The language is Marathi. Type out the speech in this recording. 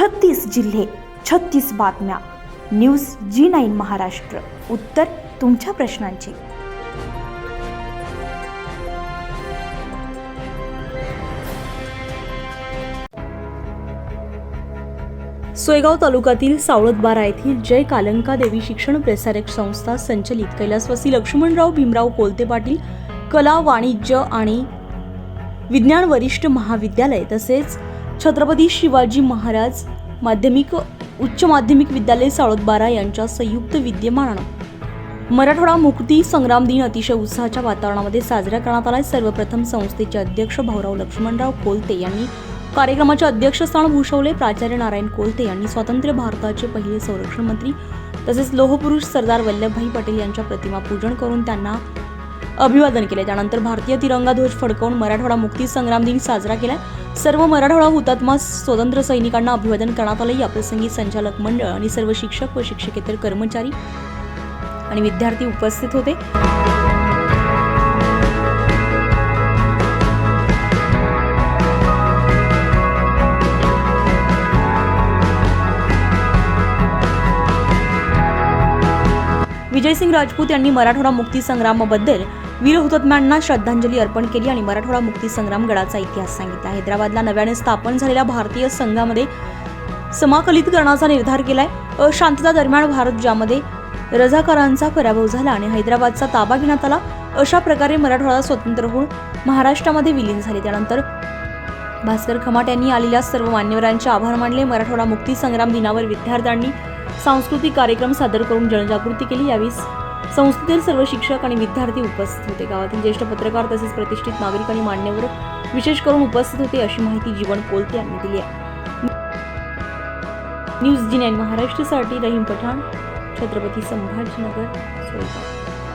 छत्तीस जिल्हे छत्तीस बातम्या. News G nine Maharashtra. उत्तर तुमच्या प्रश्नांची. सोयगाव तालुक्यातील सावळतबारा येथील जय कालंका देवी शिक्षण प्रसारक संस्था संचलित. कैलासवासी लक्ष्मणराव भीमराव कोलते पाटील कला वाणिज्य आणि विज्ञान वरिष्ठ महाविद्यालय तसेच छत्रपती शिवाजी महाराज माध्यमिक उच्च माध्यमिक विद्यालय साळोदबारा यांच्या संयुक्त विद्यमानानं मराठवाडा मुक्ती संग्राम दिन अतिशय उत्साहाच्या वातावरणामध्ये साजरा करण्यात आला सर्वप्रथम संस्थेचे अध्यक्ष भाऊराव लक्ष्मणराव कोलते यांनी कार्यक्रमाचे अध्यक्षस्थान भूषवले. प्राचार्य नारायण कोलते यांनी स्वातंत्र्य भारताचे पहिले संरक्षण मंत्री तसेच लोहपुरुष सरदार वल्लभभाई पटेल यांच्या प्रतिमा पूजन करून त्यांना अभिवादन केले त्यानंतर भारतीय तिरंगा ध्वज फडकवून मराठवाडा मुक्ती संग्राम दिन साजरा केला सर्व मराठवाडा हुतात्मा स्वतंत्र सैनिकांना अभिवादन करण्यात आले याप्रसंगी संचालक मंडळ आणि सर्व शिक्षक व शिक्षकेतर कर्मचारी आणि विद्यार्थी उपस्थित होते. विजयसिंग राजपूत यांनी मराठवाडा मुक्ती संग्रामाबद्दल वीर हुतात्म्यांना श्रद्धांजली अर्पण केली आणि मराठवाडा मुक्ती संग्राम गडाचा इतिहास सांगितला. हैदराबादला नव्याने स्थापन झालेल्या भारतीय संघामध्ये समाकलित करण्याचा निर्धार केलाय. अशांतता दरम्यान भारत ज्यामध्ये रजाकारांचा पराभव झाला आणि हैदराबादचा ताबा घेण्यात आला अशा प्रकारे मराठवाडा स्वतंत्र होऊन महाराष्ट्रामध्ये विलीन झाले. त्यानंतर भास्कर खमाट यांनी आलेल्या सर्व मान्यवरांचे आभार मानले. मराठवाडा मुक्ती संग्राम दिनावर विद्यार्थ्यांनी सांस्कृतिक कार्यक्रम सादर करून जनजागृती केली यावेळी संस्थेतील सर्व शिक्षक आणि विद्यार्थी उपस्थित होते. गावातील ज्येष्ठ पत्रकार तसेच प्रतिष्ठित नागरिक आणि मान्यवर विशेष करून उपस्थित होते अशी माहिती जीवन कोलते यांनी दिली आहे. न्यूज जी नाईन महाराष्ट्रासाठी रहीम पठाण छत्रपती संभाजीनगर सोयगाव